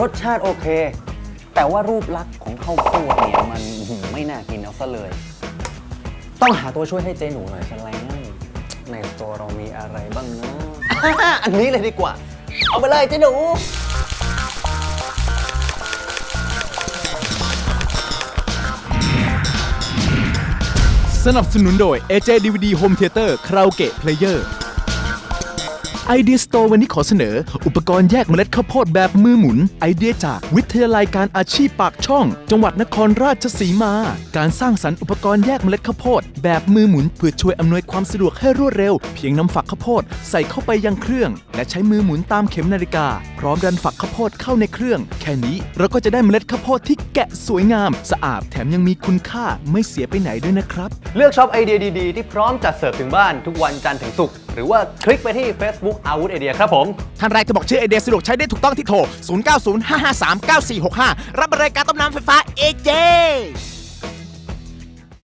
รสชาติโอเค แต่ว่ารูปลักษณ์ของข้าวโพดเนี่ยมันไม่น่ากินเอาซะเลย ต้องหาตัวช่วยให้เจ๊หนูหน่อยซะแล้วในตัวเรามีอะไรบ้างนะอันนี้เลยดีกว่า เอาไปเลยเจ๊หนูสนับสนุนโดย AJ DVD Home Theater Karaoke Player ไอเดียสโตร์วันนี้ขอเสนอ อุปกรณ์แยกเมล็ดข้าวโพดแบบมือหมุน ไอเดียจากวิทยาลัยการอาชีพปากช่อง จังหวัดนครราชสีมา การสร้างสรรค์อุปกรณ์แยกเมล็ดข้าวโพดแบบมือหมุนเพื่อช่วยอำนวยความสะดวกให้รวดเร็ว เพียงนำฝักข้าวโพดใส่เข้าไปยังเครื่อง และใช้มือหมุนตามเข็มนาฬิกา พร้อมดันฝักข้าวโพดเข้าในเครื่อง แค่นี้เราก็จะได้เมล็ดข้าวโพดที่แกะสวยงาม สะอาดแถมยังมีคุณค่าไม่เสียไปไหนด้วยนะครับ เลือกช็อปไอเดียดีๆ ที่พร้อมจัดเสิร์ฟถึงบ้านทุกวันจันทร์ถึงศุกร์ หรือว่าคลิกไปที่ Facebook อาวุธไอเดียครับผม ท่านแรกจะบอกชื่อไอเดียสะดวกใช้ได้ถูกต้องที่โทร 0905539465 รับบริการต้มน้ำไฟฟ้าเอเจ